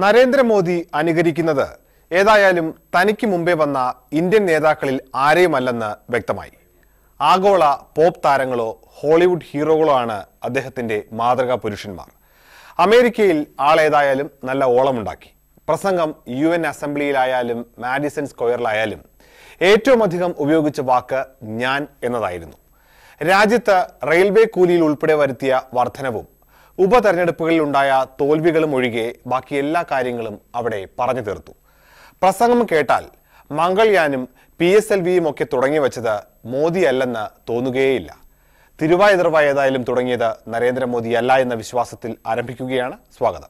നരേന്ദ്രമോദി അനുകരിക്കുന്നത്. ഏതായാലും തനിക്ക് മുമ്പേ വന്ന ഇന്ത്യൻ നേതാക്കളിൽ ആരെയുമല്ലെന്ന് വ്യക്തമായി. ആഗോള പോപ്പ് താരങ്ങളോ ഹോളിവുഡ് ഹീറോകളോ ആണ് അദ്ദേഹത്തിന്റെ മാതൃകാ പുരുഷന്മാർ. അമേരിക്കയിൽ ആളേതായാലും നല്ല ഓളമുണ്ടാക്കി. പ്രസംഗം യു എൻ അസംബ്ലിയിലായാലും മാഡിസൺ സ്ക്വയറിലായാലും ഏറ്റവും അധികം ഉപയോഗിച്ച വാക്ക് ഞാൻ എന്നതായിരുന്നു. രാജ്യത്ത് റെയിൽവേ കൂലിയിൽ ഉൾപ്പെടെ വരുത്തിയ വർധനവും ഉപതെരഞ്ഞെടുപ്പുകളിൽ ഉണ്ടായ തോൽവികളും ഒഴികെ ബാക്കി എല്ലാ കാര്യങ്ങളും അവിടെ പറഞ്ഞു തീർത്തു. പ്രസംഗം കേട്ടാൽ മംഗൾയാനും പി എസ് എൽ വിയും ഒക്കെ തുടങ്ങി വെച്ചത് മോദി അല്ലെന്ന് തോന്നുകയേയില്ല തിരുവാതിർവ ഏതായാലും തുടങ്ങിയത് നരേന്ദ്രമോദി അല്ല എന്ന വിശ്വാസത്തിൽ ആരംഭിക്കുകയാണ്. സ്വാഗതം.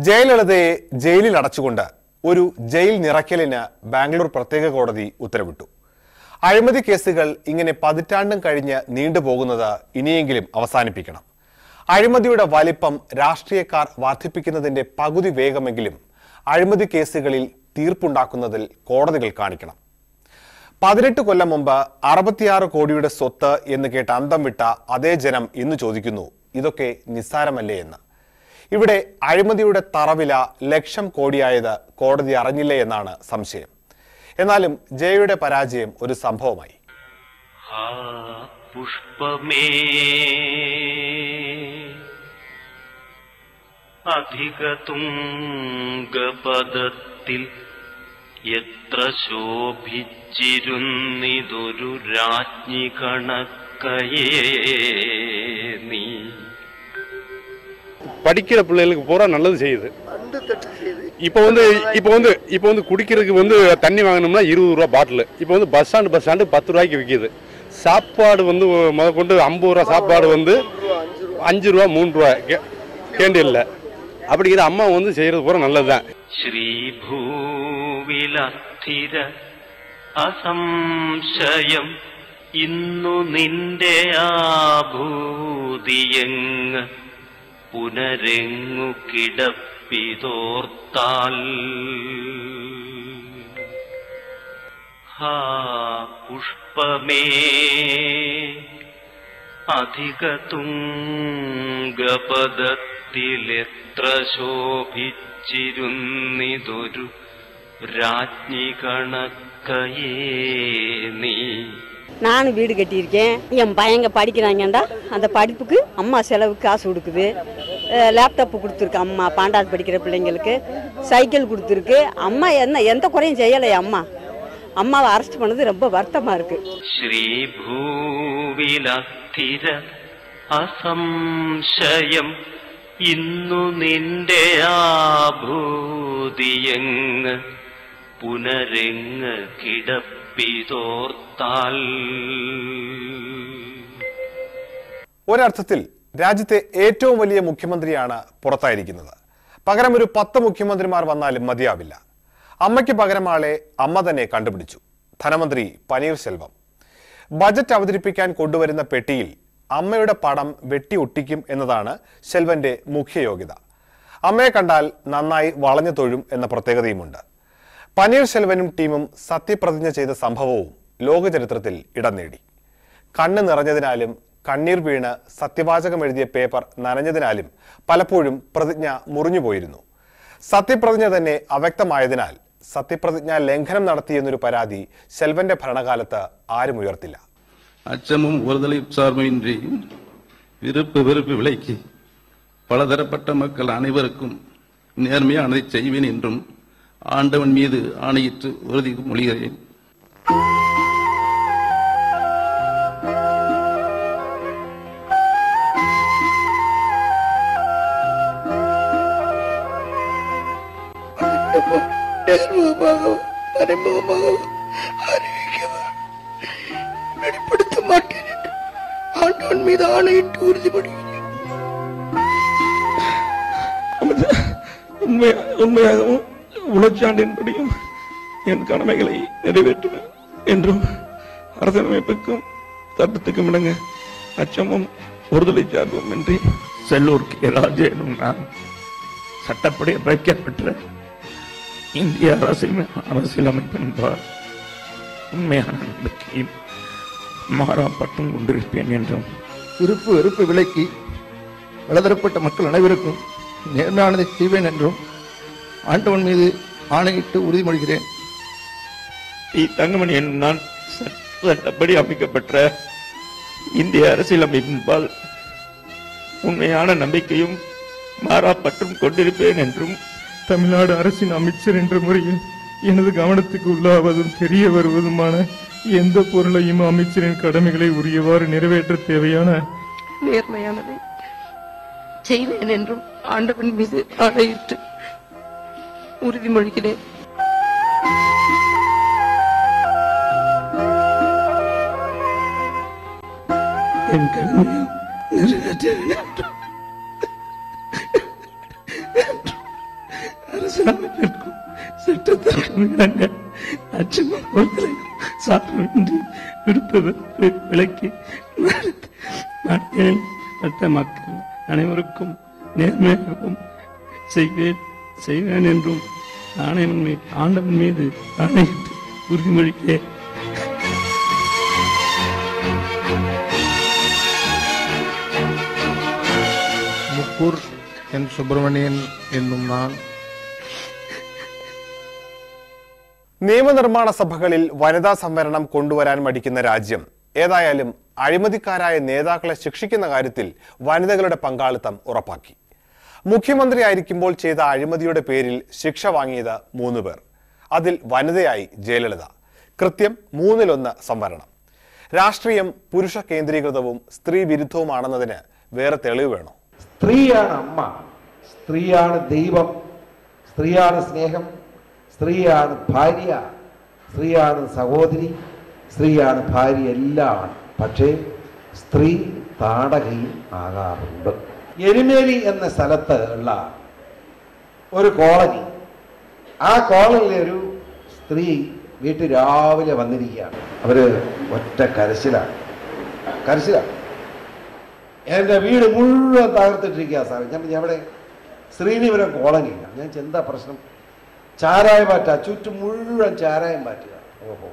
ജയലളിതയെ ജയിലിൽ അടച്ചുകൊണ്ട് ഒരു ജയിൽ നിറയ്ക്കലിന് ബാംഗ്ലൂർ പ്രത്യേക കോടതി ഉത്തരവിട്ടു. അഴിമതി കേസുകൾ ഇങ്ങനെ പതിറ്റാണ്ടും കഴിഞ്ഞ് നീണ്ടുപോകുന്നത് ഇനിയെങ്കിലും അവസാനിപ്പിക്കണം. അഴിമതിയുടെ വലിപ്പം രാഷ്ട്രീയക്കാർ വർദ്ധിപ്പിക്കുന്നതിന്റെ പകുതി വേഗമെങ്കിലും അഴിമതി കേസുകളിൽ തീർപ്പുണ്ടാക്കുന്നതിൽ കോടതികൾ കാണിക്കണം. പതിനെട്ട് കൊല്ലം മുമ്പ് അറുപത്തിയാറ് കോടിയുടെ സ്വത്ത് എന്ന് കേട്ട് അന്തം വിട്ട അതേ ജനം ഇന്ന് ചോദിക്കുന്നു ഇതൊക്കെ നിസ്സാരമല്ലേ എന്ന്? ഇവിടെ അഴിമതിയുടെ തറവില ലക്ഷം കോടിയായത് കോടതി അറിഞ്ഞില്ലേ എന്നാണ് സംശയം. എന്നാലും ജയയുടെ പരാജയം ഒരു സംഭവമായി ആ പുഷ്പമേ അധിക തുംഗപദത്തിൽ എത്ര ശോഭിച്ചിരുന്നിതൊരു രാജ്ഞി കണക്കയേ നീ படிக்கிற பிள்ளைகளுக்கு பூரா நல்லது செய்யுது இப்போ வந்து இப்போ வந்து இப்போ வந்து குடிக்கிறதுக்கு வந்து தண்ணி வாங்கணும்னா இருபது ரூபா பாட்டில் இப்போ வந்து பஸ் ஸ்டாண்டு பஸ் ஸ்டாண்டு பத்து ரூபாய்க்கு விற்கிது சாப்பாடு வந்து முத கொண்டு ஐம்பது ரூபா சாப்பாடு வந்து அஞ்சு ரூபா மூணு ரூபா கேண்டீனில் அப்படிங்கிற அம்மா வந்து செய்கிறது பூரா நல்லது தான் ശ്രീഭൂവിലസ്ഥിര അസംശയം ഇന്നു നിന്റെ ആഭൂതിയങ്ങ് പുനരെങ്ങു കിടപ്പിതോർത്താൽ ഹാ പുഷ്പമേ അധിക തുംഗപദത്തിലെത്ര ശോഭിച്ചിരുന്നിതൊരു രാജ്ഞി കണക്കയേ നീ நானும் வீடு கட்டியிருக்கேன் என் பையங்க படிக்கிறாங்கண்டா அந்த படிப்புக்கு அம்மா செலவுக்கு காசு கொடுக்குது லேப்டாப்பு கொடுத்துருக்கு அம்மா பாண்டாவது படிக்கிற பிள்ளைங்களுக்கு சைக்கிள் கொடுத்துருக்கு அம்மா என்ன எந்த குறையும் செய்யலை அம்மா அம்மாவை அரெஸ்ட் பண்ணது ரொம்ப வருத்தமாக இருக்குது ശ്രീഭൂവിലസ്ഥിര അസംശയം ഇന്നു നിന്റെ ആഭൂതിയങ്ങ് പുനരെങ്ങ് കിടപ്പിതോർത്താൽ ഒരർത്ഥത്തിൽ രാജ്യത്തെ ഏറ്റവും വലിയ മുഖ്യമന്ത്രിയാണ് പുറത്തായിരിക്കുന്നത്. പകരം ഒരു പത്ത് മുഖ്യമന്ത്രിമാർ വന്നാലും മതിയാവില്ല. അമ്മയ്ക്ക് പകരം ആളെ അമ്മ തന്നെ കണ്ടുപിടിച്ചു. ധനമന്ത്രി പനീർശെൽവം ബജറ്റ് അവതരിപ്പിക്കാൻ കൊണ്ടുവരുന്ന പെട്ടിയിൽ അമ്മയുടെ പടം വെട്ടി ഒട്ടിക്കും എന്നതാണ് ശെൽവന്റെ മുഖ്യ യോഗ്യത അമ്മയെ കണ്ടാൽ നന്നായി വളഞ്ഞു തൊഴും എന്ന പ്രത്യേകതയുമുണ്ട്. പനീർശെൽവനും ടീമും സത്യപ്രതിജ്ഞ ചെയ്ത സംഭവവും ലോകചരിത്രത്തിൽ ഇടം നേടി. കണ്ണ് നിറഞ്ഞതിനാലും കണ്ണീർ വീണ് സത്യവാചകം എഴുതിയ പേപ്പർ നനഞ്ഞതിനാലും പലപ്പോഴും പ്രതിജ്ഞ മുറിഞ്ഞുപോയിരുന്നു സത്യപ്രതിജ്ഞ തന്നെ അവ്യക്തമായതിനാൽ സത്യപ്രതിജ്ഞ ലംഘനം നടത്തിയെന്നൊരു പരാതി ശെൽവന്റെ ഭരണകാലത്ത് ആരും ഉയർത്തില്ല அச்சமும் ஒருதலை சார்புமின்றி விருப்பு வெறுப்பு விலைக்கு பலதரப்பட்ட மக்கள் அனைவருக்கும் நேர்மையானதை செய்வேன் என்றும் ஆண்டவன் மீது ஆணையிட்டு உறுதி மொழிகிறேன் நேர்முகமாகவும் மறைமுகமாகவும் அறிவிக்கவர் வெளிப்படுத்த மாட்டேன் என்று ஆண்டவன் மீது ஆணையிட்டு உறுதிப்படுகிறேன். உண்மையா உண்மையாகவும் உணர்ச்சாண்டின்படியும் என் கடமைகளை நிறைவேற்றுவேன் என்றும் அரசியலமைப்புக்கும் சட்டத்துக்கும் இணங்க அச்சமும் ஒருதலை சார்பும் இன்றி செல்லூர் கே. ராஜு எனும் நான் சட்டப்படி வைக்கப்பட்ட இந்திய அரசியல் அரசியலமைப்பின்பால் உண்மையான நம்பிக்கையும் மாறாப்பட்டும் கொண்டிருப்பேன் என்றும். விருப்பு வெறுப்பு விலக்கி பலதரப்பட்ட மக்கள் அனைவருக்கும் நேர்மையானதை செய்வேன் என்றும் ஆண்டவன் மீது ஆணையிட்டு உறுதிமொழிகிறேன். பி தங்கமணி என்னும் நான் சட்ட- சட்டப்படி அமைக்கப்பட்ட இந்திய அரசியலமைப்பின்பால் உண்மையான நம்பிக்கையும் மாறாப்பற்றும் கொண்டிருப்பேன் என்றும் தமிழ்நாடு அரசின் அமைச்சர் என்ற முறையில் எனது கவனத்துக்கு உள்ளாவதும் தெரிய வருவதுமான எந்த பொருளையும் அமைச்சரின் கடமைகளை உரியவாறு நிறைவேற்ற தேவையான நேர்மையானதை செய்வேன் என்றும் ஆண்டவன் மீது ஆணையிட்டு உறுதிமொழிகிறேன். என் கடமையும் நிறைவேற்றேன் என்றும் விளங்க அச்சம பொறுத்தலை சாப்பிட்டு விடுப்பவர் விளக்கி நாட்டில் பட்ட மக்கள் அனைவருக்கும் நேர்மையாகவும் செய்வேன் செய்வேன் என்றும் ஆணையன் மீது ஆண்டவன் மீது ஆணையிட்டு உறுதிமொழிக்கிறேன். முக்கூர் என் சுப்பிரமணியன் என்னும் நான் നിയമനിർമ്മാണ സഭകളിൽ വനിതാ സംവരണം കൊണ്ടുവരാൻ മടിക്കുന്ന രാജ്യം. ഏതായാലും അഴിമതിക്കാരായ നേതാക്കളെ ശിക്ഷിക്കുന്ന കാര്യത്തിൽ വനിതകളുടെ പങ്കാളിത്തം ഉറപ്പാക്കി. മുഖ്യമന്ത്രിയായിരിക്കുമ്പോൾ ചെയ്ത അഴിമതിയുടെ പേരിൽ ശിക്ഷ വാങ്ങിയത് മൂന്ന് പേർ. അതിൽ വനിതയായി ജയലളിത. കൃത്യം മൂന്നിലൊന്ന് സംവരണം. രാഷ്ട്രീയം പുരുഷ കേന്ദ്രീകൃതവും സ്ത്രീ വിരുദ്ധവുമാണെന്നതിന് വേറെ തെളിവ് വേണോ? സ്ത്രീയാണ് അമ്മ. സ്ത്രീയാണ് ദൈവം. സ്ത്രീയാണ് സ്നേഹം. സ്ത്രീയാണ് ഭാര്യ സ്ത്രീയാണ് സഹോദരി സ്ത്രീയാണ് ഭാര്യ എല്ലാമാണ്. പക്ഷേ സ്ത്രീ താടകയും ആകാറുണ്ട്. എരുമേലി എന്ന സ്ഥലത്ത് ഉള്ള ഒരു കോളനി. ആ കോളനിയിലെ ഒരു സ്ത്രീ വീട്ടിൽ രാവിലെ വന്നിരിക്കുകയാണ്. അവർ ഒറ്റ കരച്ചിലാണ്. കരച്ചിലാണ്. എന്റെ വീട് മുഴുവൻ തകർത്തിട്ടിരിക്കുക സാറേ. ഞാൻ എവിടെ ശ്രീനിപുരം കോളനിയിലാണ് ഞാൻ എന്താ പ്രശ്നം? ചാരായം മാറ്റുക ചുറ്റും മുഴുവൻ ചാരായം മാറ്റുക. ഓഹോ.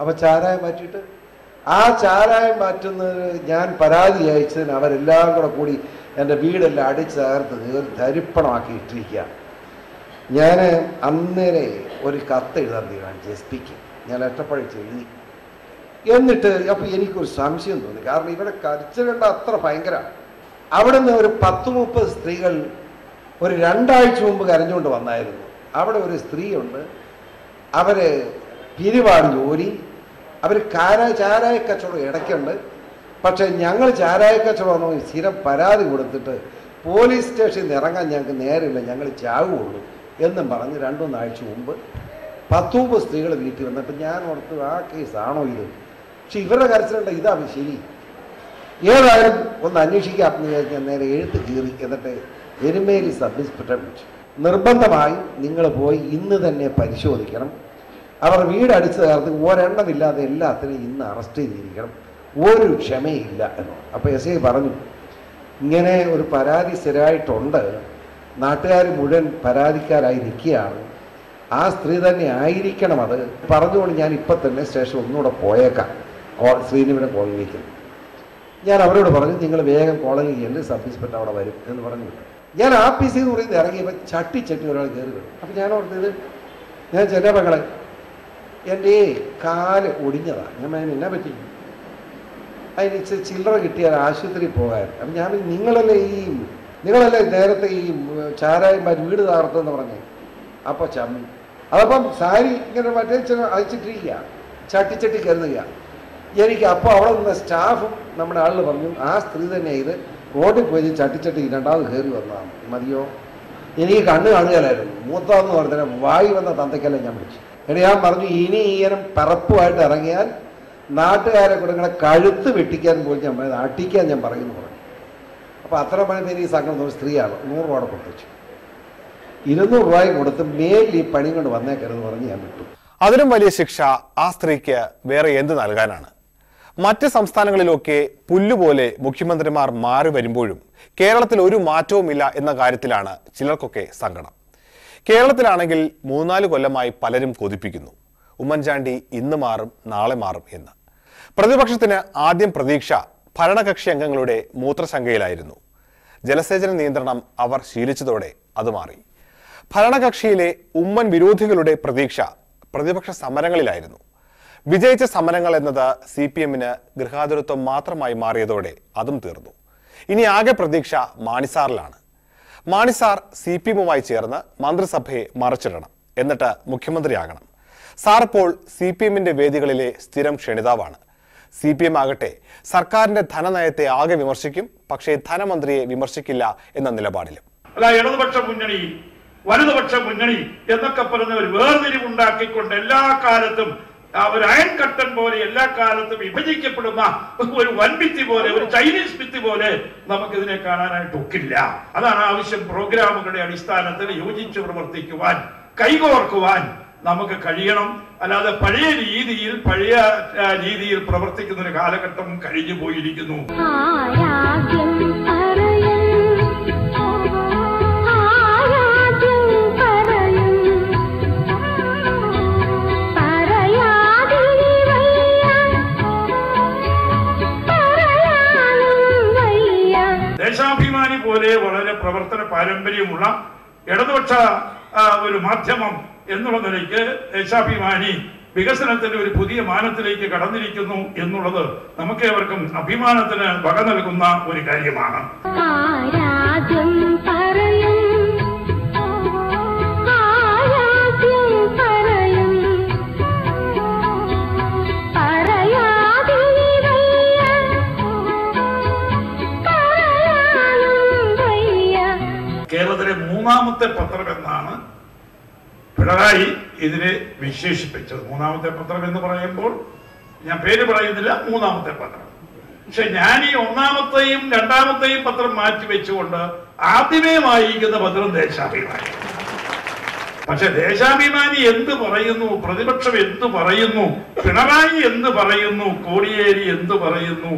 അപ്പോൾ ചാരായം മാറ്റിയിട്ട് ആ ചാരായം മാറ്റുന്നത് ഞാൻ പരാതി അയച്ചതിന് അവരെല്ലാം കൂടെ കൂടി എന്റെ വീടെല്ലാം അടിച്ച് തകർത്ത് ഒരു ധരിപ്പണമാക്കി ഇട്ടിരിക്കുക. ഞാൻ അന്നേരെ ഒരു കത്ത് എഴുതാൻ തീരുമാനിച്ചു. എസ് പിക്ക്. ഞാൻ എട്ടപ്പഴിച്ച് എഴുതി. എന്നിട്ട് അപ്പോൾ എനിക്കൊരു സംശയം തോന്നി. കാരണം ഇവിടെ കരച്ചിലുണ്ട് അത്ര ഭയങ്കര. അവിടെ നിന്ന് ഒരു പത്ത് മുപ്പത് സ്ത്രീകൾ ഒരു രണ്ടാഴ്ച മുമ്പ് കരഞ്ഞുകൊണ്ട് വന്നായിരുന്നു. അവിടെ ഒരു സ്ത്രീയുണ്ട്. അവർ പിരിവാണ് ജോലി. അവർ കാര ചാരായ കച്ചവടം ഇടയ്ക്കുണ്ട്. പക്ഷേ ഞങ്ങൾ ചാരായ കച്ചവടം സ്ഥിരം പരാതി കൊടുത്തിട്ട് പോലീസ് സ്റ്റേഷനിൽ നിന്ന് ഇറങ്ങാൻ ഞങ്ങൾക്ക് നേരമില്ല. ഞങ്ങൾ ചാവുള്ളൂ എന്നും പറഞ്ഞ് രണ്ടൂന്നാഴ്ച മുമ്പ് പത്തൂമ്പ് സ്ത്രീകൾ വീട്ടിൽ വന്നപ്പോൾ ഞാൻ ഓർത്ത് ആ കേസാണോ ഇത്? പക്ഷെ ഇവരുടെ കരച്ചിലുണ്ട് ഇതാണ് ശരി. ഏതായാലും ഒന്ന് അന്വേഷിക്കാം എന്ന് നേരെ എഴുത്ത് കീറി എന്നിട്ട് എരുമേലി സബ് നിർബന്ധമായി നിങ്ങൾ പോയി ഇന്ന് തന്നെ പരിശോധിക്കണം. അവർ വീട് അടിച്ചു തകർത്ത് ഒരെണ്ണമില്ലാതെ എല്ലാത്തിനും ഇന്ന് അറസ്റ്റ് ചെയ്തിരിക്കണം. ഒരു ക്ഷമയില്ല എന്ന്. അപ്പോൾ എസ് ഐ പറഞ്ഞു ഇങ്ങനെ ഒരു പരാതി സ്ഥിരമായിട്ടുണ്ട്. നാട്ടുകാർ മുഴുവൻ പരാതിക്കാരായി നിൽക്കുകയാണ്. ആ സ്ത്രീ തന്നെ ആയിരിക്കണം അത്. പറഞ്ഞുകൊണ്ട് ഞാൻ ഇപ്പം തന്നെ സ്റ്റേഷൻ ഒന്നുകൂടെ പോയേക്കാം. കോ- ശ്രീനിവരം കോളനിയിലേക്ക് ഞാൻ അവരോട് പറഞ്ഞു നിങ്ങൾ വേഗം കോളേജിൽ ചെല്ല് സബ് ഇൻസ്പെക്ടർ അവിടെ വരും എന്ന് പറഞ്ഞു. ഞാൻ ആപ്പീസ് എന്ന് പറയുന്നത് ഇറങ്ങിയപ്പോൾ ചട്ടി ചട്ടി ഒരാൾ കയറി വരും അപ്പം ഞാൻ ഓർത്തത് ഞാൻ ചെന്ന മകളെ എന്റെ കാൽ ഒടിഞ്ഞതാണ് ഞാൻ പറഞ്ഞു, എന്നാ പറ്റി? അതിന് ഇച്ചിരി ചില്ലറ കിട്ടിയാൽ ആശുപത്രിയിൽ പോകാൻ അപ്പം ഞാൻ നിങ്ങളല്ലേ ഈ നിങ്ങളല്ലേ നേരത്തെ ഈ ചാരായന്മാർ വീട് തകർത്തെന്ന് പറഞ്ഞേ? അപ്പോൾ ചമ്മി. അതപ്പം സാരി ഇങ്ങനെ മറ്റേ ചില അയച്ചിട്ടിരിക്കുക ചട്ടിച്ചട്ടി കരുതുക. എനിക്ക് അപ്പോൾ അവിടെ നിന്ന സ്റ്റാഫും നമ്മുടെ ആളിൽ പറഞ്ഞു ആ സ്ത്രീ തന്നെ ഇത്. റോഡിൽ പോയി ചട്ടിച്ചട്ടി രണ്ടാമത് കയറി വന്നതാണ്. മതിയോ? എനിക്ക് കണ്ണ് കാണുകയല്ലായിരുന്നു. മൂത്താന്ന് പറഞ്ഞാൽ വായി വന്ന തന്തയ്ക്കല്ലേ ഞാൻ വിളിച്ചു. എടി ഞാൻ പറഞ്ഞു ഇനി ഈയനം പറപ്പുമായിട്ട് ഇറങ്ങിയാൽ നാട്ടുകാരെ കൂടെ ഇങ്ങനെ കഴുത്ത് വെട്ടിക്കാൻ പോയി ഞാൻ പറയുന്നത് അട്ടിക്കാൻ ഞാൻ പറയുന്നു പറഞ്ഞു. അപ്പോൾ അത്ര പേര് ഈ സംഘം ഒരു സ്ത്രീയാണ്. നൂറ് രൂപ കൊടുത്തു ഇരുന്നൂറ് രൂപ കൊടുത്ത് മേലിൽ ഈ പണി കൊണ്ട് വന്നേക്കരുതെന്ന് പറഞ്ഞ് ഞാൻ വിട്ടു. അതിലും വലിയ ശിക്ഷ ആ സ്ത്രീക്ക് വേറെ എന്ത് നൽകാനാണ്? മറ്റ് സംസ്ഥാനങ്ങളിലൊക്കെ പുല്ലുപോലെ മുഖ്യമന്ത്രിമാർ മാറി വരുമ്പോഴും കേരളത്തിൽ ഒരു മാറ്റവുമില്ല എന്ന കാര്യത്തിലാണ് ചിലർക്കൊക്കെ സങ്കടം. കേരളത്തിലാണെങ്കിൽ മൂന്നാൽ കൊല്ലമായി പലരും കൊതിപ്പിക്കുന്നു. ഉമ്മൻചാണ്ടി ഇന്ന് മാറും നാളെ മാറും എന്ന്. പ്രതിപക്ഷത്തിന് ആദ്യം പ്രതീക്ഷ ഭരണകക്ഷി അംഗങ്ങളുടെ മൂത്രശങ്കയിലായിരുന്നു. ജലസേചന നിയന്ത്രണം അവർ ശീലിച്ചതോടെ അത് മാറി. ഭരണകക്ഷിയിലെ ഉമ്മൻ വിരോധികളുടെ പ്രതീക്ഷ പ്രതിപക്ഷ സമരങ്ങളിലായിരുന്നു. വിജയിച്ച സമരങ്ങൾ എന്നത് സി പി എമ്മിന് ഗൃഹാതുരത്വം മാത്രമായി മാറിയതോടെ അതും തീർന്നു. ഇനി ആകെ പ്രതീക്ഷ മാണിസാറിലാണ്. മാണിസാർ സി പി എമ്മുമായി ചേർന്ന് മന്ത്രിസഭയെ മറച്ചിടണം എന്നിട്ട് മുഖ്യമന്ത്രിയാകണം. സാർ ഇപ്പോൾ സി പി എമ്മിന്റെ വേദികളിലെ സ്ഥിരം ക്ഷണിതാവാണ്. സി പി എം ആകട്ടെ സർക്കാരിന്റെ ധനനയത്തെ ആകെ വിമർശിക്കും പക്ഷേ ധനമന്ത്രിയെ വിമർശിക്കില്ല എന്ന നിലപാടിലും. ഇടതുപക്ഷ മുന്നണി വലതുപക്ഷ മുന്നണി എന്നൊക്കെ പറഞ്ഞ ഒരു വേർതിരിവുണ്ടാക്കിക്കൊണ്ട് എല്ലാ കാലത്തും ആ ഒരു അയൺ കട്ടൻ പോലെ എല്ലാ കാലത്തും വിഭജിക്കപ്പെടുന്ന ഒരു വൻഭിത്തി പോലെ ഒരു ചൈനീസ് ഭിത്തി പോലെ നമുക്ക് ഇതിനെ കാണാനായിട്ട് ഒക്കില്ല. അതാണ് ആവശ്യം പ്രോഗ്രാമുകളുടെ അടിസ്ഥാനത്തിൽ യോജിച്ച് പ്രവർത്തിക്കുവാൻ കൈകോർക്കുവാൻ നമുക്ക് കഴിയണം. അല്ലാതെ പഴയ രീതിയിൽ പഴയ രീതിയിൽ പ്രവർത്തിക്കുന്ന ഒരു കാലഘട്ടം കഴിഞ്ഞു പോയിരിക്കുന്നു പാരമ്പര്യമുള്ള ഇടതുപക്ഷ ഒരു മാധ്യമം എന്നുള്ള നിലയ്ക്ക് ദേശാഭിമാനി വികസനത്തിന്റെ ഒരു പുതിയ മാനത്തിലേക്ക് കടന്നിരിക്കുന്നു എന്നുള്ളത് നമുക്കേവർക്കും അഭിമാനത്തിന് വക നൽകുന്ന ഒരു കാര്യമാണ്. മൂന്നാമത്തെ പത്രം എന്നാണ് പിണറായി ഇതിനെ വിശേഷിപ്പിച്ചത്. മൂന്നാമത്തെ പത്രം എന്ന് പറയുമ്പോൾ ഞാൻ പേര് പറയുന്നില്ല മൂന്നാമത്തെ പത്രം. പക്ഷെ ഞാൻ ഈ ഒന്നാമത്തെയും രണ്ടാമത്തെയും പത്രം മാറ്റി വെച്ചുകൊണ്ട് ആദ്യമേ വായിക്കുന്ന പത്രം ദേശാഭിമാനി. പക്ഷെ ദേശാഭിമാനി എന്ത് പറയുന്നു പ്രതിപക്ഷം എന്ത് പറയുന്നു പിണറായി എന്ത് പറയുന്നു കോടിയേരി എന്ത് പറയുന്നു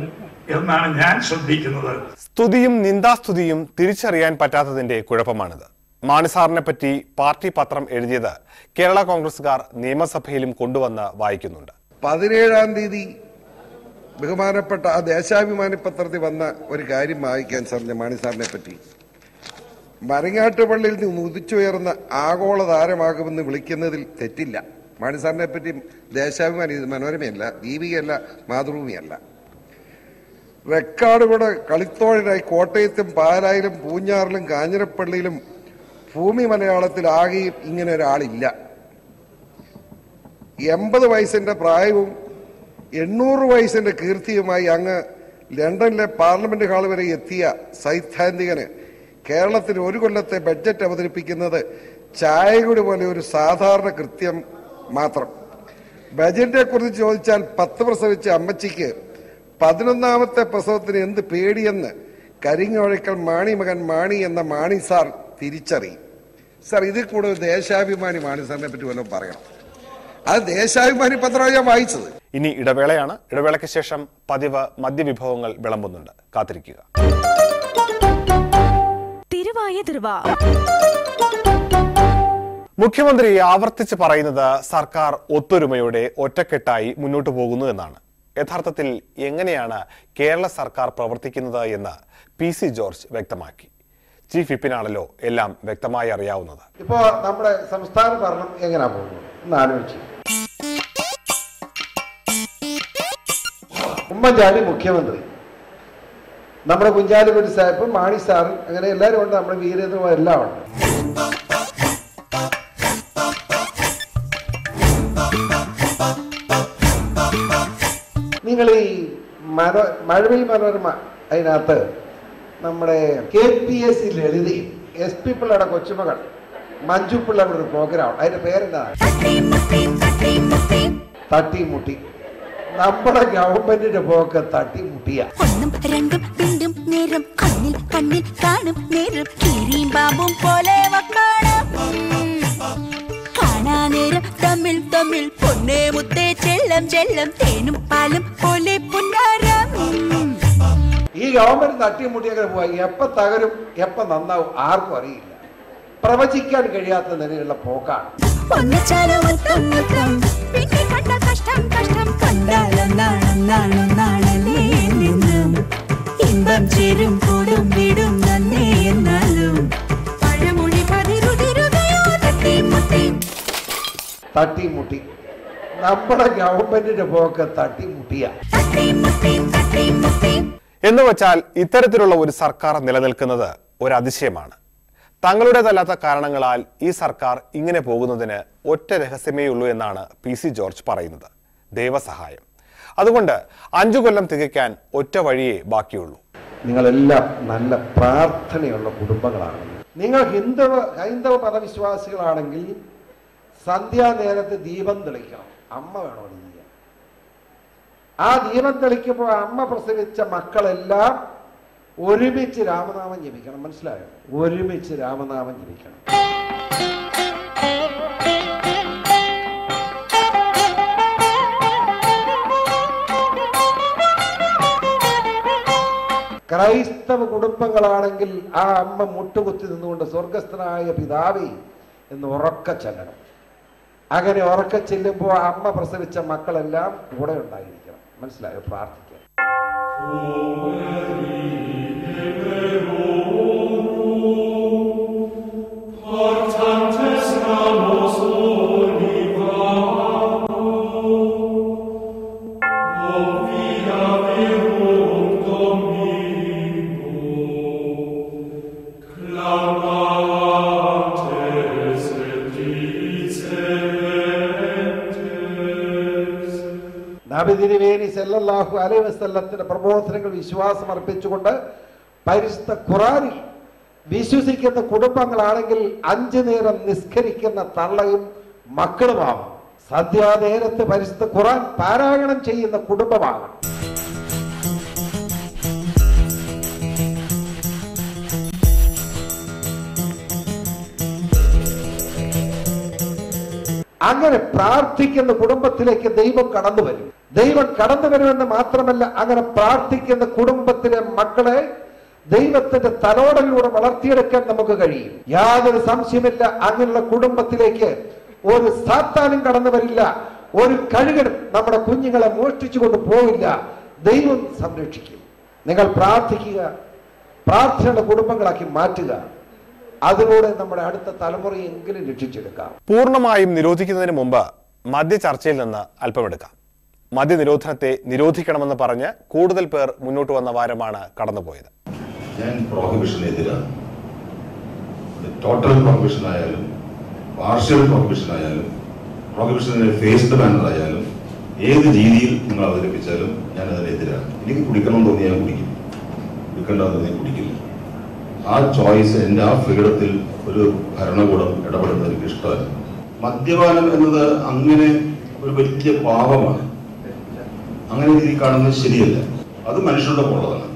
എന്നാണ് ഞാൻ ശ്രദ്ധിക്കുന്നത്. സ്തുതിയും നിന്ദാസ്തുതിയും തിരിച്ചറിയാൻ പറ്റാത്തതിന്റെ കുഴപ്പമാണിത്. മാണിസാറിനെ പറ്റി പാർട്ടി പത്രം എഴുതിയത് കേരള കോൺഗ്രസുകാർ നിയമസഭയിലും കൊണ്ടുവന്ന് വായിക്കുന്നുണ്ട്. പതിനേഴാം തീയതി ബഹുമാനപ്പെട്ട ആ ദേശാഭിമാനി പത്രത്തിൽ വന്ന ഒരു കാര്യം വായിക്കാൻ സാറിന് മാണിസാറിനെ പറ്റി. മരങ്ങാട്ടുപള്ളിയിൽ നിന്ന് ഉദിച്ചുയർന്ന ആഗോള താരമാകുമെന്ന് വിളിക്കുന്നതിൽ തെറ്റില്ല. മാണിസാറിനെ പറ്റി ദേശാഭിമാനി ഇത് മനോരമയല്ല ദീപികയല്ല മാതൃഭൂമിയല്ല. റെക്കാർഡുകൂടെ കളിത്തോഴിനായി കോട്ടയത്തും പാലായിലും പൂഞ്ഞാറിലും കാഞ്ഞിരപ്പള്ളിയിലും ഭൂമി മലയാളത്തിൽ ആകെയും ഇങ്ങനെ ഒരാളില്ല എൺപത് വയസ്സിന്റെ പ്രായവും എണ്ണൂറ് വയസ്സിന്റെ കീർത്തിയുമായി അങ്ങ് ലണ്ടനിലെ പാർലമെന്റ് ഹാൾ വരെ എത്തിയ സൈദ്ധാന്തികന് കേരളത്തിൽ ഒരു കൊല്ലത്തെ ബഡ്ജറ്റ് അവതരിപ്പിക്കുന്നത് ചായകുടി പോലെ ഒരു സാധാരണ കൃത്യം മാത്രം. ബജറ്റിനെ കുറിച്ച് ചോദിച്ചാൽ പത്ത് പ്രസവിച്ച അമ്മച്ചിക്ക് പതിനൊന്നാമത്തെ പ്രസവത്തിന് എന്ത് പേടിയെന്ന് കരിങ്ങോഴക്കൽ മാണി മകൻ മാണി എന്ന മാണി സാർ തിരിച്ചറിയും. സാർ ഇതിൽ കൂടുതൽ ദേശാഭിമാനി മാണി സാറിനെ പറ്റി വല്ലതും പറയണം. അത് ദേശാഭിമാനി പത്രമാണ് ഞാൻ വായിച്ചത്. ഇനി ഇടവേളയാണ്. ഇടവേളയ്ക്ക് ശേഷം പതിവ് മദ്യവിഭവങ്ങൾ വിളമ്പുന്നുണ്ട്. കാത്തിരിക്കുക. തിരുവായ തിരുവാ. മുഖ്യമന്ത്രി ആവർത്തിച്ച് പറയുന്നത് സർക്കാർ ഒത്തൊരുമയോടെ ഒറ്റക്കെട്ടായി മുന്നോട്ടു പോകുന്നു എന്നാണ്. യഥാർത്ഥത്തിൽ എങ്ങനെയാണ് കേരള സർക്കാർ പ്രവർത്തിക്കുന്നത് എന്ന് പി സി ജോർജ് വ്യക്തമാക്കി. ചീഫ് വിപ്പിനാണല്ലോ എല്ലാം വ്യക്തമായി അറിയാവുന്നത്. ഇപ്പോ നമ്മുടെ സംസ്ഥാന ഭരണം എങ്ങനെയാ പോകുന്നത്? ഉമ്മൻചാണ്ടി മുഖ്യമന്ത്രി. നമ്മുടെ കുഞ്ചാലിക്കുട്ടി സാഹിബ് മാണി സാറും അങ്ങനെ എല്ലാവരും ഉണ്ട് നമ്മുടെ വീരേന്ദ്രമാർ എല്ലാം ഉണ്ട്. നിങ്ങൾ ഈ മനോ മഴവിൽ മനോരമ അതിനകത്ത് നമ്മുടെ കെ പി എസ് സി ലളിതയും എസ് പി പിള്ളയുടെ കൊച്ചുമകൾ മഞ്ജു പിള്ളയുടെ ഒരു പ്രോഗ്രാം അതിന്റെ പേരെന്താ? തട്ടിമുട്ടി. നമ്മുടെ ഗവൺമെന്റിന്റെ പോക്ക് തട്ടിമുട്ടിയ. നേരം കണ്ണിൽ കണ്ണിൽ കാണും നേരം. പോലെ തമ്മിൽ തമ്മിൽ പൊന്നേ മുത്തേ ചെല്ലം ചെല്ലം തേനും പാലും പോലെ പുന്നാരം. ഈ ഗവൺമെന്റ് തട്ടിമുട്ടിയൊക്കെ പോയി എപ്പ തകരും എപ്പ നന്നാവും ആർക്കും അറിയില്ല. പ്രവചിക്കാൻ കഴിയാത്ത നിലയിലുള്ള പോക്കാണ്. ഇമ്പം ചേരും കൂടും വീടും തട്ടിമുട്ടി. നമ്മുടെ ഗവൺമെന്റിന്റെ പോക്ക് തട്ടിമുട്ടിയ. എന്ന് വെച്ചാൽ ഇത്തരത്തിലുള്ള ഒരു സർക്കാർ നിലനിൽക്കുന്നത് ഒരു അതിശയമാണ് തങ്ങളുടേതല്ലാത്ത കാരണങ്ങളാൽ ഈ സർക്കാർ ഇങ്ങനെ പോകുന്നതിന് ഒറ്റ രഹസ്യമേ ഉള്ളൂ എന്നാണ് പി സി ജോർജ് പറയുന്നത്. ദൈവസഹായം. അതുകൊണ്ട് അഞ്ചു കൊല്ലം തികയ്ക്കാൻ ഒറ്റ വഴിയേ ബാക്കിയുള്ളൂ. നിങ്ങളെല്ലാം നല്ല പ്രാർത്ഥനയുള്ള കുടുംബങ്ങളാണ്. നിങ്ങൾ ഹിന്ദവ ഹൈന്ദവ മതവിശ്വാസികളാണെങ്കിൽ സന്ധ്യാനേരത്ത് ദീപം തെളിക്കണം. അമ്മ വേണോ ചെയ്യാൻ. ആ ദീപം തെളിക്കുമ്പോൾ അമ്മ പ്രസവിച്ച മക്കളെല്ലാം ഒരുമിച്ച് രാമനാമം ജപിക്കണം. മനസ്സിലായോ? ഒരുമിച്ച് രാമനാമം ജപിക്കണം. ക്രൈസ്തവ കുടുംബങ്ങളാണെങ്കിൽ ആ അമ്മ മുട്ടുകുത്തി നിന്നുകൊണ്ട് സ്വർഗസ്ഥനായ പിതാവി എന്ന് ഉറക്ക ചെല്ലണം. അങ്ങനെ ഉറക്ക ചെല്ലുമ്പോൾ അമ്മ പ്രസവിച്ച മക്കളെല്ലാം കൂടെ ഉണ്ടായിരിക്കണം. മനസ്സിലായോ? പ്രാർത്ഥിക്കാൻ നബിതിരുവേനി അലൈ അലൈഹി വസല്ലത്തിന്റെ പ്രബോധനങ്ങൾ വിശ്വാസം അർപ്പിച്ചുകൊണ്ട് പരിശുദ്ധ ഖുറാനിൽ വിശ്വസിക്കുന്ന കുടുംബങ്ങളാണെങ്കിൽ അഞ്ചു നേരം നിസ്കരിക്കുന്ന തള്ളയും മക്കളുമാവും. സദ്യാനേരത്ത് പരിശുദ്ധ ഖുറാൻ പാരായണം ചെയ്യുന്ന കുടുംബമാണ്. അങ്ങനെ പ്രാർത്ഥിക്കുന്ന കുടുംബത്തിലേക്ക് ദൈവം കടന്നു വരും ദൈവം കടന്നു വരുമെന്ന് മാത്രമല്ല അങ്ങനെ പ്രാർത്ഥിക്കുന്ന കുടുംബത്തിലെ മക്കളെ ദൈവത്തിന്റെ തലോടലിലൂടെ വളർത്തിയെടുക്കാൻ നമുക്ക് കഴിയും. യാതൊരു സംശയമില്ല അങ്ങനെയുള്ള കുടുംബത്തിലേക്ക് ഒരു സാത്താനും കടന്നു വരില്ല ഒരു കഴുകനും നമ്മുടെ കുഞ്ഞുങ്ങളെ മോഷ്ടിച്ചു കൊണ്ട് പോവില്ല. ദൈവം സംരക്ഷിക്കും. നിങ്ങൾ പ്രാർത്ഥിക്കുക പ്രാർത്ഥനയുടെ കുടുംബങ്ങളാക്കി മാറ്റുക. അതിലൂടെ നമ്മുടെ അടുത്ത തലമുറയെങ്കിലും രക്ഷിച്ചെടുക്കാം. പൂർണമായും നിരോധിക്കുന്നതിന് മുമ്പ് മദ്യ ചർച്ചയിൽ നിന്ന് അല്പമെടുക്കാം. മദ്യനിരോധനത്തെ നിരോധിക്കണമെന്ന് പറഞ്ഞ് കൂടുതൽ പേർ മുന്നോട്ട് വന്ന വാരമാണ് കടന്നുപോയത്. ഞാൻ പ്രോഹിബിഷനെതിരാണ് ടോട്ടൽ പ്രോഹിബിഷൻ ആയാലും പാർഷ്യൽ പ്രോഹിബിഷൻ ആയാലും പ്രോഹിബിഷന്റെ ഫേസ്ഡ് ബാനർ ആയാലും ഏത് രീതിയിൽ നിങ്ങൾ അവതരിപ്പിച്ചാലും ഞാൻ അതിനെതിരാണ്. എനിക്ക് കുടിക്കണം തോന്നി ഞാൻ കുടിക്കും. കുടിക്കണ്ടെന്ന് തോന്നി കുടിക്കില്ല. ആ ചോയ്സ് എന്റെ ആ ഫ്രീഡത്തിൽ ഒരു ഭരണകൂടം ഇടപെടുന്നത് എനിക്ക് ഇഷ്ടമല്ല മദ്യപാനം എന്നത് അങ്ങനെ ഒരു വലിയ പാപമാണ്. അങ്ങനെ രീതിയിൽ കാണുന്നത് ശരിയല്ല. അത് മനുഷ്യരുടെ പോളതാണ്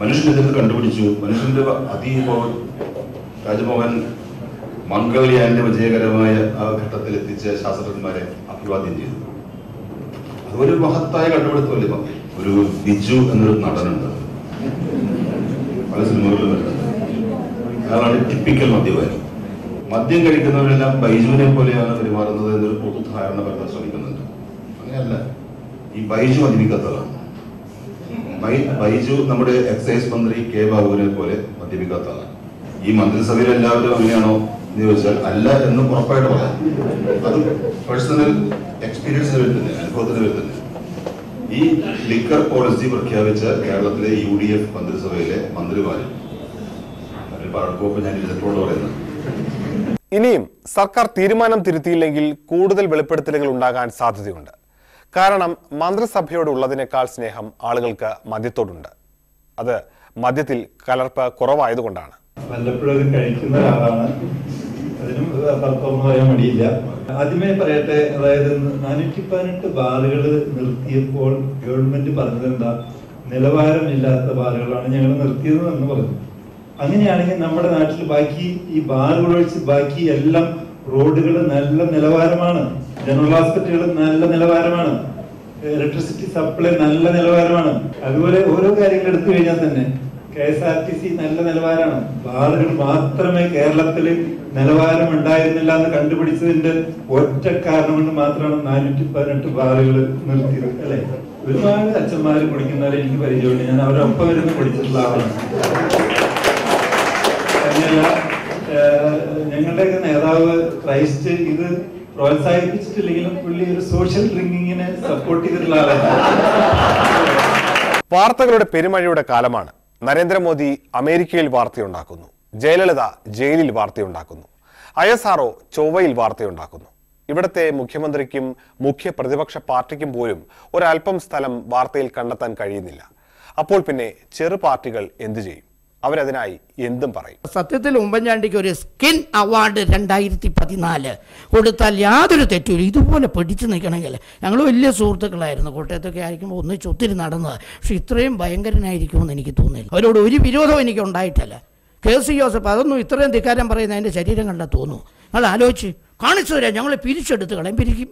മനുഷ്യൻ ഇതിന് കണ്ടുപിടിച്ചു. മനുഷ്യന്റെ അതീവ രാജഭവൻ മംഗൾയാന്റെ വിജയകരമായ ആ ഘട്ടത്തിൽ എത്തിച്ച ശാസ്ത്രജ്ഞന്മാരെ അഭിവാദ്യം ചെയ്തു. അതൊരു മഹത്തായ കണ്ടുപിടുത്തമല്ലേ ഒരു ബിജു എന്നൊരു നടനുണ്ട്. പല സിനിമകളിലും വരുന്നത് അയാളാണ് ടിപ്പിക്കൽ മദ്യപാനി. മദ്യം കഴിക്കുന്നവരെല്ലാം ബൈജുവിനെ പോലെയാണ് പെരുമാറുന്നത് എന്നൊരു പൊതുധാരണ വരുത്താൻ ശ്രമിക്കുന്നുണ്ട്. അങ്ങനെയല്ല. ഈ ബൈജു മദ്യപിക്കാത്തതാണ് ബൈജു നമ്മുടെ എക്സൈസ് മന്ത്രി കെ ബാബുവിനെ പോലെ മദ്യപിക്കാത്തതാണ് ഈ മന്ത്രിസഭയിൽ എല്ലാവരും അങ്ങനെയാണോ എന്ന് ചോദിച്ചാൽ അല്ല എന്ന് ഉറപ്പായിട്ട് പറയാം. അത് പേഴ്സണൽ എക്സ്പീരിയൻസ് തന്നെ അനുഭവത്തിന് വരുത്തുന്നത് ഈ ലിക്കർ പോളിസി പ്രഖ്യാപിച്ച കേരളത്തിലെ യു ഡി എഫ് മന്ത്രിസഭയിലെ മന്ത്രിമാരിൽ ഞാൻ ഇനിയും സർക്കാർ തീരുമാനം തിരുത്തിയില്ലെങ്കിൽ കൂടുതൽ വെളിപ്പെടുത്തലുകൾ ഉണ്ടാകാൻ സാധ്യതയുണ്ട്. കാരണം മന്ത്രിസഭയോടുള്ളതിനേക്കാൾ സ്നേഹം ആളുകൾക്ക് മദ്യത്തോടുണ്ട്. അത് മദ്യത്തിൽ കലർപ്പ് കുറവായതുകൊണ്ടാണ്. വല്ലപ്പോഴും കഴിക്കുന്ന ആളാണ് അതിനും തർക്കമൊന്നും പറയാൻ മടിയില്ല. ആദ്യമേ പറയട്ടെ അതായത് നാനൂറ്റി പതിനെട്ട് ബാറുകൾ നിർത്തിയപ്പോൾ ഗവൺമെന്റ് പറഞ്ഞത് എന്താ നിലവാരമില്ലാത്ത ബാറുകളാണ് ഞങ്ങൾ നിർത്തിയത് എന്ന് പറഞ്ഞു. അങ്ങനെയാണെങ്കിൽ നമ്മുടെ നാട്ടിൽ ബാക്കി ഈ ബാറുകൾ ഒഴിച്ച് ബാക്കി എല്ലാം റോഡുകൾ നല്ല നിലവാരമാണ്. ജനറൽ ഹോസ്പിറ്റലുകൾ നല്ല നിലവാരമാണ്. ഇലക്ട്രിസിറ്റി സപ്ലൈ നല്ല നിലവാരമാണ്. അതുപോലെ ഓരോ കാര്യങ്ങൾ എടുത്തു കഴിഞ്ഞാൽ തന്നെ K S R T C നല്ല നിലവാരമാണ്. ബാറുകൾ മാത്രമേ കേരളത്തിൽ നിലവാരം ഉണ്ടായിരുന്നില്ല എന്ന് കണ്ടുപിടിച്ചതിന്റെ ഒറ്റ കാരണം കൊണ്ട് മാത്രമാണ് നാനൂറ്റി പതിനെട്ട് ബാറുകൾ നിർത്തിയത് അല്ലെ? ഒരുപാട് അച്ഛന്മാർ കുടിക്കുന്നവരെ എനിക്ക് പരിചയമുണ്ട്. ഞാൻ അവരൊപ്പം വരുന്ന കുടിച്ചിട്ടുള്ള ആളാണ്. ഞങ്ങളുടെയൊക്കെ നേതാവ് ക്രൈസ്റ്റ് ഇത് പ്രോത്സാഹിപ്പിച്ചിട്ടില്ലെങ്കിലും പുള്ളി ഒരു സോഷ്യൽ ഡ്രിങ്കിങ്ങിനെ സപ്പോർട്ട് ചെയ്തിട്ടുള്ള ആളാണ്. വാർത്തകളുടെ പെരുമഴയുടെ കാലമാണ്. നരേന്ദ്രമോദി അമേരിക്കയിൽ വാർത്തയുണ്ടാക്കുന്നു. ജയലളിത ജയിലിൽ വാർത്തയുണ്ടാക്കുന്നു. ആർഒ ചൊവ്വയിൽ വാർത്തയുണ്ടാക്കുന്നു. ഇവിടത്തെ മുഖ്യമന്ത്രിക്കും മുഖ്യ പ്രതിപക്ഷ പാർട്ടിക്കും പോലും ഒരല്പം സ്ഥലം വാർത്തയിൽ കണ്ടെത്താൻ കഴിയുന്നില്ല. അപ്പോൾ പിന്നെ ചെറു പാർട്ടികൾ എന്തു ചെയ്യും? അവരതിനായി എന്തും പറയും. സത്യത്തിൽ ഉമ്മൻചാണ്ടിക്ക് ഒരു സ്കിൻ അവാർഡ് രണ്ടായിരത്തി പതിനാല് കൊടുത്താൽ യാതൊരു തെറ്റുമില്ല. ഇതുപോലെ പിടിച്ചു നിൽക്കണമെങ്കിൽ ഞങ്ങൾ വലിയ സുഹൃത്തുക്കളായിരുന്നു. കോട്ടയത്തൊക്കെ ആയിരിക്കുമ്പോൾ ഒന്നിച്ച് ഒത്തിരി നടന്നത്. പക്ഷെ ഇത്രയും ഭയങ്കരനായിരിക്കുമെന്ന് എനിക്ക് തോന്നിയില്ല. അവരോട് ഒരു വിരോധവും എനിക്ക് ഉണ്ടായിട്ടല്ല. കെ സി ജോസഫ് അതൊന്നും ഇത്രയും ധിക്കാരം പറയുന്ന അതിന്റെ ശരീരം കണ്ടാൽ തോന്നുന്നു ഞങ്ങൾ ആലോചിച്ച് കാണിച്ചു തരാം. ഞങ്ങൾ പിരിച്ചെടുത്ത് കളയും. പിരിക്കും.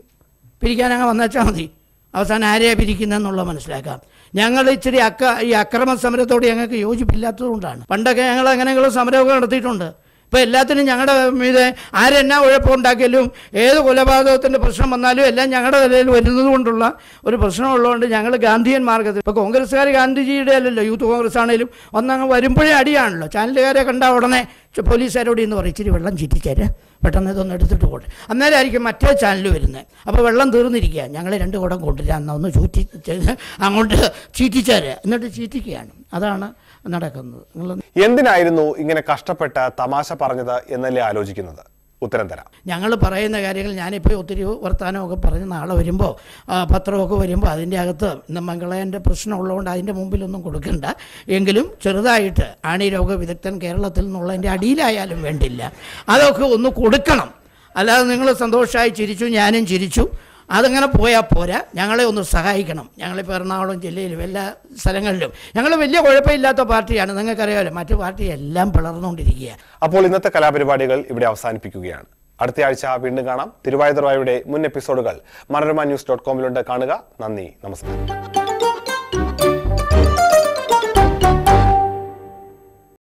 പിരിക്കാൻ അങ്ങ് വന്നേച്ചാൽ മതി. അവസാനം ആരെയാ പിരിക്കുന്നതെന്നുള്ള മനസ്സിലാക്കാം. ഞങ്ങൾ ഇച്ചിരി അക്ക ഈ അക്രമ സമരത്തോട് ഞങ്ങൾക്ക് യോജിപ്പില്ലാത്തതുകൊണ്ടാണ്. പണ്ടൊക്കെ ഞങ്ങൾ അങ്ങനെയുള്ള സമരമൊക്കെ നടത്തിയിട്ടുണ്ട്. ഇപ്പോൾ എല്ലാത്തിനും ഞങ്ങളുടെ മീതെ ആരെന്നാ ഉഴപ്പുണ്ടാക്കിയാലും ഏത് കൊലപാതകത്തിന്റെ പ്രശ്നം വന്നാലും എല്ലാം ഞങ്ങളുടെ നിലയിൽ വരുന്നത് കൊണ്ടുള്ള ഒരു പ്രശ്നമുള്ളതുകൊണ്ട് ഞങ്ങൾ ഗാന്ധിയൻ മാർഗത്തിൽ ഇപ്പോൾ കോൺഗ്രസ്സുകാർ ഗാന്ധിജിയുടെ അല്ലല്ലോ യൂത്ത് കോൺഗ്രസ് ആണെങ്കിലും ഒന്നങ്ങ് വരുമ്പോഴേ അടിയാണല്ലോ. ചാനലുകാരെ കണ്ട ഉടനെ പോലീസുകാരോട് ഇന്ന് പറയും ഇച്ചിരി വെള്ളം ചീറ്റിച്ചേര് പെട്ടെന്ന് ഇതൊന്ന് എടുത്തിട്ട് പോട്ടെ. അന്നേരമായിരിക്കും മറ്റേ ചാനൽ വരുന്നത് അപ്പോൾ വെള്ളം തീർന്നിരിക്കുക ഞങ്ങൾ രണ്ട് കുടം കൊണ്ടുവരാം എന്നാൽ ഒന്ന് ചൂറ്റി അങ്ങോട്ട് ചീറ്റിച്ചാര്. എന്നിട്ട് ചീറ്റിക്കുകയാണ് അതാണ് നടക്കുന്നത്. എന്തിനായിരുന്നു ഇങ്ങനെ കഷ്ടപ്പെട്ട തമാശ പറഞ്ഞത് എന്നല്ലേ ആലോചിക്കുന്നത്? ഉത്തരം തരാം. ഞങ്ങൾ പറയുന്ന കാര്യങ്ങൾ ഞാനിപ്പോൾ ഒത്തിരി വർത്തമാനമൊക്കെ പറഞ്ഞ് നാളെ വരുമ്പോൾ പത്രമൊക്കെ വരുമ്പോൾ അതിന്റെ അകത്ത് ഇന്ന് മംഗളയന്റെ പ്രശ്നമുള്ളതുകൊണ്ട് അതിന്റെ മുമ്പിലൊന്നും കൊടുക്കണ്ട. എങ്കിലും ചെറുതായിട്ട് ആണി രോഗ വിദഗ്ധൻ കേരളത്തിൽ നിന്നുള്ളതിന്റെ അടിയിലായാലും വേണ്ടില്ല. അതൊക്കെ ഒന്ന് കൊടുക്കണം. അല്ലാതെ നിങ്ങൾ സന്തോഷമായി ചിരിച്ചു ഞാനും ചിരിച്ചു. അതങ്ങനെ പോയാൽ പോരാ. ഞങ്ങളെ ഒന്ന് സഹായിക്കണം. ഞങ്ങളിപ്പോൾ എറണാകുളം ജില്ലയിലും എല്ലാ സ്ഥലങ്ങളിലും. ഞങ്ങൾ വലിയ കുഴപ്പമില്ലാത്ത പാർട്ടിയാണ്. നിങ്ങൾക്കറിയാമല്ലോ മറ്റു പാർട്ടി എല്ലാം പിളർന്നുകൊണ്ടിരിക്കുക അപ്പോൾ ഇന്നത്തെ കലാപരിപാടികൾ ഇവിടെ അവസാനിപ്പിക്കുകയാണ്. അടുത്ത ആഴ്ച വീണ്ടും കാണാം. തിരുവായുധറായുടെ മുൻ എപ്പിസോഡുകൾ മനോരമ ന്യൂസ് ഡോട്ട് കോമിലുണ്ട് കാണുക. നന്ദി നമസ്കാരം.